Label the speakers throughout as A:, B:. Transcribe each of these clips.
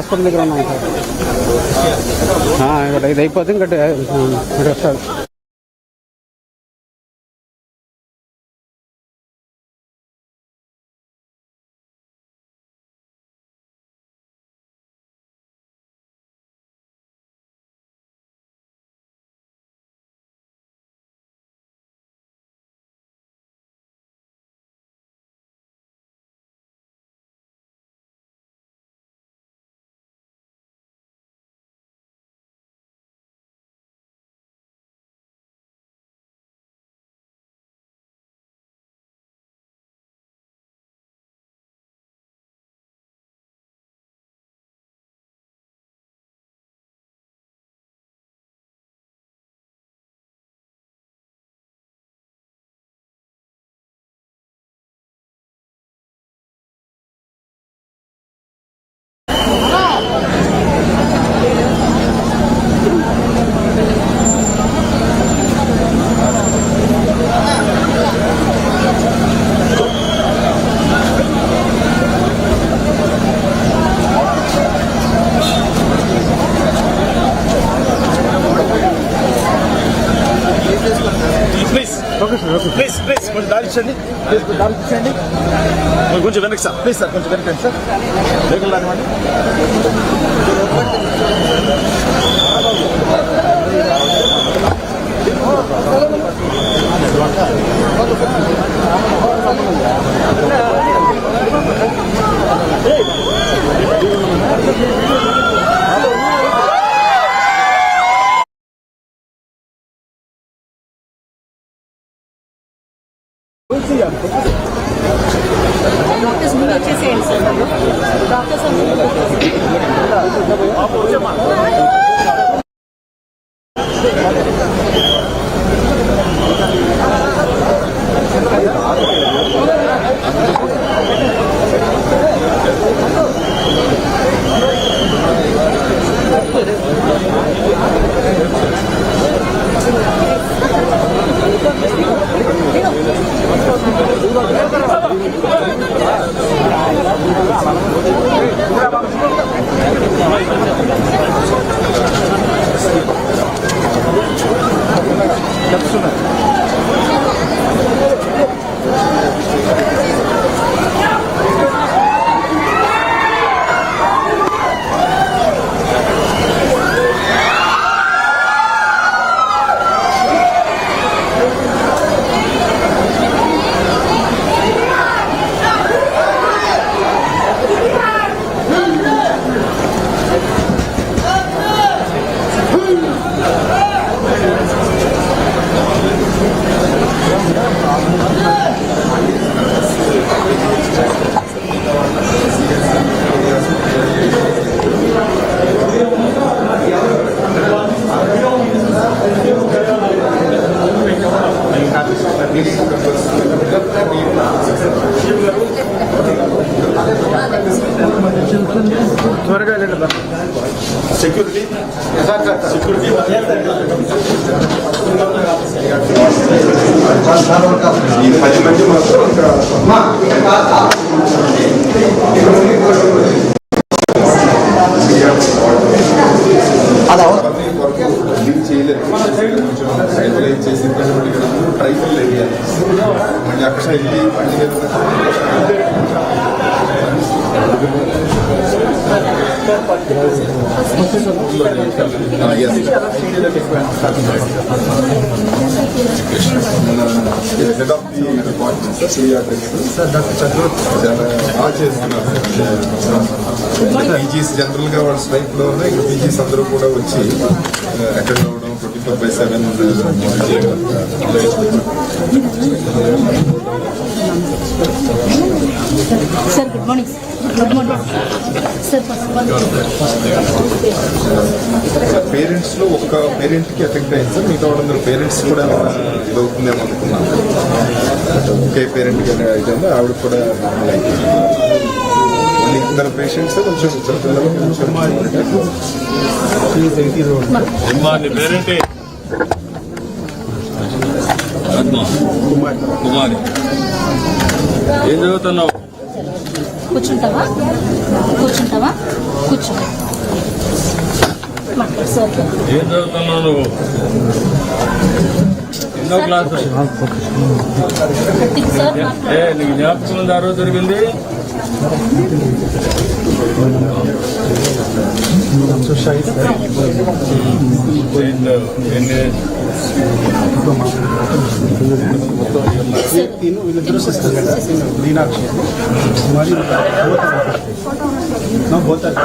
A: Hospital దగ్గర ఉన్నాం sir. ఇక్కడ ఇది అయిపోతే
B: ఇంకా సార్ ఇచ్చండి ప్లీజ్ ఇచ్చండి కొంచెం- వెనక్కి సార్. ప్లీజ్ సార్ కొంచెం వెనక్కి రండి సార్. వెహికల్ రానివ్వండి.
C: Vamos lá. బాగా చేస్తున్నారు పీజీస్ జనరల్గా వాళ్ళ స్ట్రైక్లో ఉన్నాయి ఇక్కడ పీజీస్ అందరూ కూడా వచ్చి అటెండ్ అవ్వడం twenty four by seven
D: sir good morning good morning sir
C: పేరెంట్స్లో ఒక్క పేరెంట్కి ఎఫెక్ట్ అయింది సార్ మిగతా వాళ్ళందరూ పేరెంట్స్ కూడా ఇదవుతుందేమో అనుకున్నాను. ఒకే పేరెంట్కి అయితే ఆవిడ కూడా నార్మల్ అయిపోయింది. ఓన్లీ ఇద్దరు పేషెంట్స్ కొంచెం ఇద్దరు పిల్లలు కొంచెం
B: పేరేంటి పద్మ కుమారి. ఏం చదువుతున్నావు?
D: కూర్చుంటావా? కూర్చుంటావా? కూర్చో. మాట్లాడు సార్
E: ఏం చదువుతున్నావు నువ్వు? ఎన్నో క్లాస్ ఏ నీకు జ్ఞాపకం ఉంది? ఆ రోజు జరిగింది?
A: మీనాక్షి. మరియు పోతారు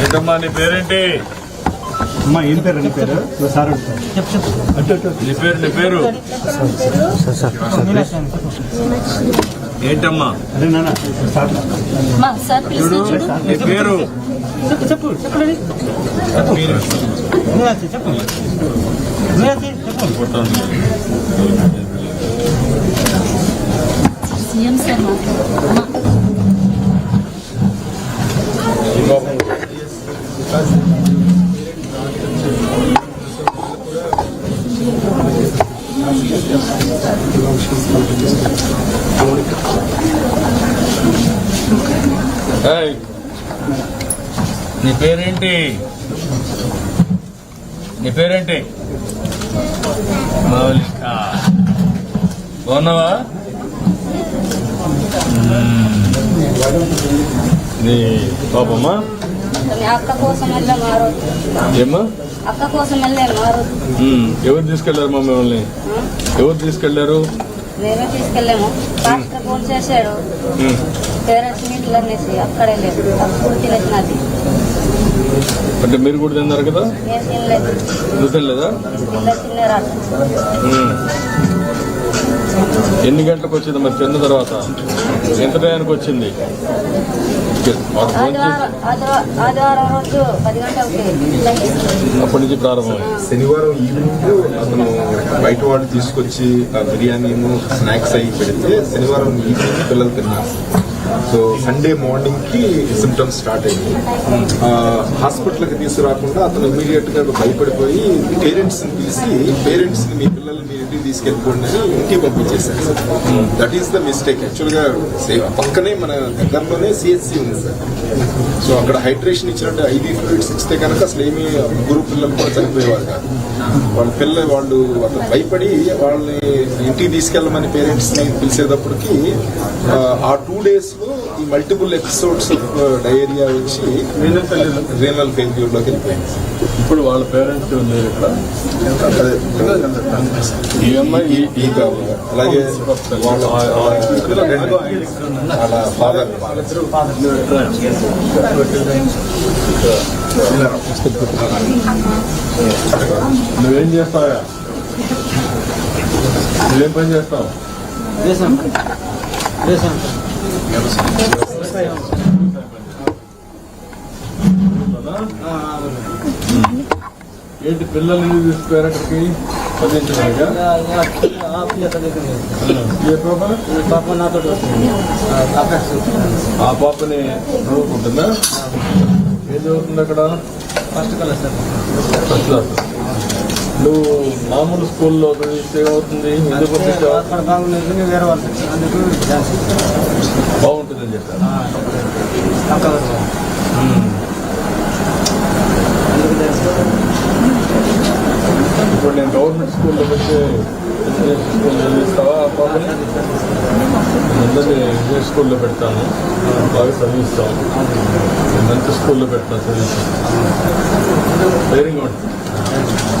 E: ఏంటమ్మా నీ పేరేంటి?
A: అమ్మా ఏం పేరు? నీ పేరు? సార్ చెప్పు చెప్పు అటు అటు.
E: నీ పేరు నీ పేరు? ఏంటమ్మా?
A: అదే నాన్న సార్.
D: చూడు
E: నీ పేరు?
A: చెప్పు చెప్పు చెప్పండి చెప్పు.
D: సీఎం సార్ మాట్లాడు
E: నీ పేరేంటి? నీ పేరేంటి? మౌలిక. బాగున్నావా? నీ పాపమ్మా
F: అక్క కోసం
E: ఏమ్మా?
F: అక్క కోసం.
E: ఎవరు తీసుకెళ్ళారు మా మిమ్మల్ని? ఎవరు తీసుకెళ్ళారు?
F: మేమే తీసుకెళ్ళాము. పాస్టర్ ఫోన్ చేశాడు. పేరెంట్స్ మీట్లు అనేసి అక్కడే లేదు. అప్పుడు తినేసినది
E: అంటే మీరు కూడా తిన్నారు కదా? నువ్వు తినలేదా. ఎన్ని గంటలకు వచ్చింది మరి తిన్న తర్వాత? ఎంత టయానికి వచ్చింది? అప్పటి నుంచి ప్రారంభమైంది.
C: శనివారం ఈవినింగ్ అతను బయట వాడు తీసుకొచ్చి ఆ బిర్యానీను స్నాక్స్ అయి పెడితే శనివారం ఈవినింగ్ పిల్లలు తిన్నారు. సో సండే మార్నింగ్కి సిమ్టమ్స్ స్టార్ట్ అయ్యింది హాస్పిటల్కి తీసుకురాకుండా అతను ఇమీడియట్గా భయపడిపోయి పేరెంట్స్ని పిలిచి పేరెంట్స్ని మీ పిల్లలు మీ ఇంటికి తీసుకెళ్ళిపోండి అని ఇంటికి పంపించేశారు sir. That is the mistake యాక్చువల్గా పక్కనే మన దగ్గరలోనే సిహెచ్సి ఉంది సార్. సో అక్కడ హైడ్రేషన్ ఇచ్చినట్టు ఐదు ఫ్లూయిడ్స్ ఇస్తే కనుక అసలు ఏమీ ముగ్గురు పిల్లలు కూడా చనిపోయేవారు కాదు. వాళ్ళ పిల్ల వాళ్ళు అతను భయపడి వాళ్ళని ఇంటికి తీసుకెళ్ళమని పేరెంట్స్ని పిలిచేటప్పటికి ఆ, టూ డేస్లో మల్టిపుల్ ఎపిసోడ్స్ ఆఫ్ డయేరియా వచ్చి రీనల్ ఫెయిల్యూర్లోకి వెళ్ళిపోయింది.
E: ఇప్పుడు వాళ్ళ పేరెంట్స్ లేరు ఇక్కడ.
C: అలాగే వాళ్ళ వాళ్ళ ఫాదర్
E: నువ్వేం చేస్తావా నువ్వేం పని చేస్తావు? ఏంటి పిల్లలు ఎందుకు తీసుకుపోయారు అక్కడికి? ఆ పాపని చదువుకుంటుందా? ఏం చదువుతుంది అక్కడ?
G: First colour sir.
E: First class నువ్వు మామూలు స్కూల్లో చదివిస్తే ఏమవుతుంది? ఎందుకు పంపించావు బాగుంటుందని
G: ఛాన్స్.
E: ఇప్పుడు నేను గవర్నమెంట్ స్కూల్లో పెట్టి ఇంజనీరింగ్ స్కూల్లో చదివిస్తావా? ఆ పాపని అందరినీ ఇంజనీర్ స్కూల్లో పెడతాను. బాగా చదివిస్తాం మంచి స్కూల్లో పెడతాను చదివిస్తాను.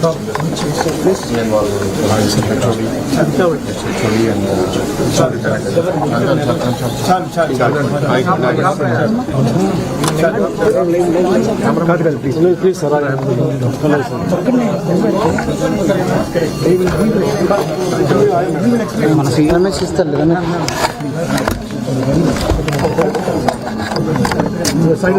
E: వెరీ గుడ్
C: నేను వాళ్ళు హెచ్ఓడి అండ్
A: కాదు కాదు ప్లీజ్ ప్లీజ్ సార్ మన సీఎంఎస్ ఇస్తారు కదా సైడ్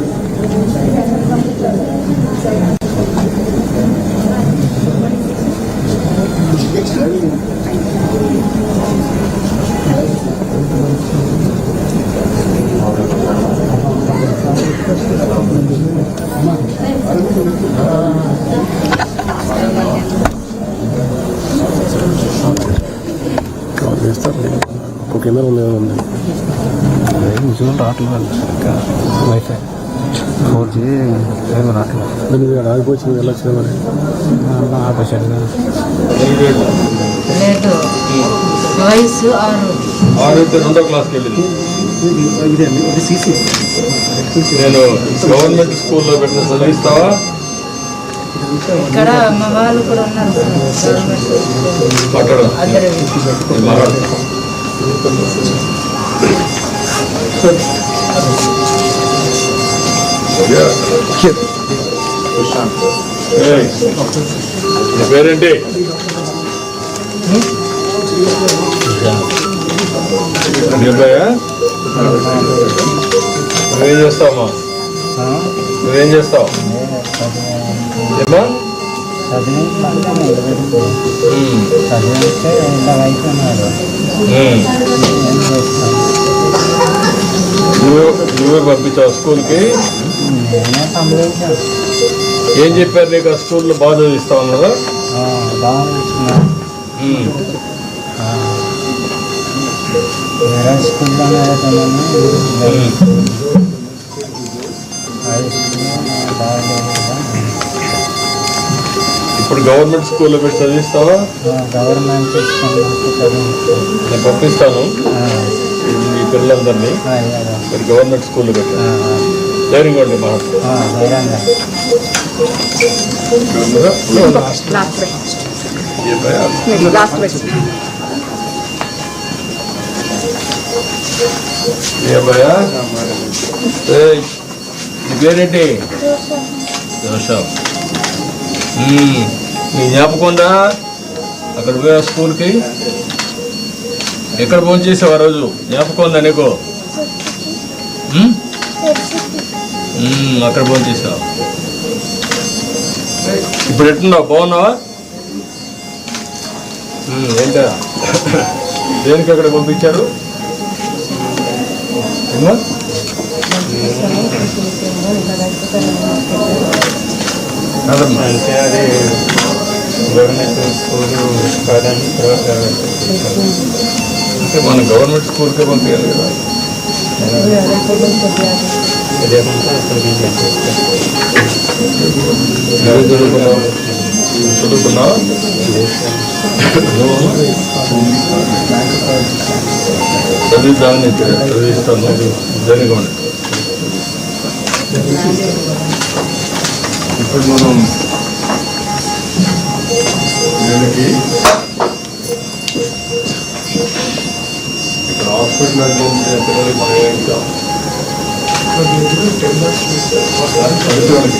E: నిజంగా రావట్లేదు సరిగ్గా వైఫై. ఫోర్ జీ ఏమి రావట్లేదు. నేను ఇక్కడ ఆగిపోయింది వెళ్ళొచ్చు మరి? ఆరైతే రెండో క్లాస్కి వెళ్ళింది. నేను గవర్నమెంట్ స్కూల్లో పెట్టిన చదివిస్తావా
H: ఇక్కడ మా వాళ్ళు కూడా ఉన్నారు
E: మాట్లాడు
H: అందరూ
E: నేను మాట్లాడతాను ఏయ్, నీ పేరేంటి నీ అబ్బాయా నువ్వేం చేస్తావమ్మా నువ్వేం చేస్తావు ఏమా ఉమ్. నువ్వే నువ్వే పంపించావు స్కూల్కి? ఏం చెప్పారు నీకు ఆ స్కూల్లో బాగా చదివిస్తా.
G: వేరే స్కూల్లోనే బాగాలేదు
E: ఇప్పుడు గవర్నమెంట్ స్కూల్లో పెట్టి చదివిస్తావా?
G: గవర్నమెంట్
E: పంపిస్తాను. పిల్లలందరినీ మీరు గవర్నమెంట్ స్కూల్లో పెట్టాను ధైర్యంగా ఉండి నీ పేరేంటి మ్మ్. నీ జ్ఞాపకందా అక్కడ పోయా స్కూల్కి? ఎక్కడ ఫోన్ చేసావు ఆ రోజు? జ్ఞాపకం ఉందా నీకు? అక్కడ ఫోన్ చేసావు? ఇప్పుడు ఎట్టున్నావు బాగున్నావా? ఏంటా? దేనికి అక్కడ పంపించారు?
A: అంటే అది గవర్నమెంట్ స్కూల్ కాదని తర్వాత
E: అంటే మన గవర్నమెంట్ స్కూల్కే పంపించాలి కదా.
A: ఇదేమంటే
E: చదివిద్దామని చదివిస్తాను. జరగండి ఇప్పుడు మనం దీనికి హాస్పిటల్ అంటే మనం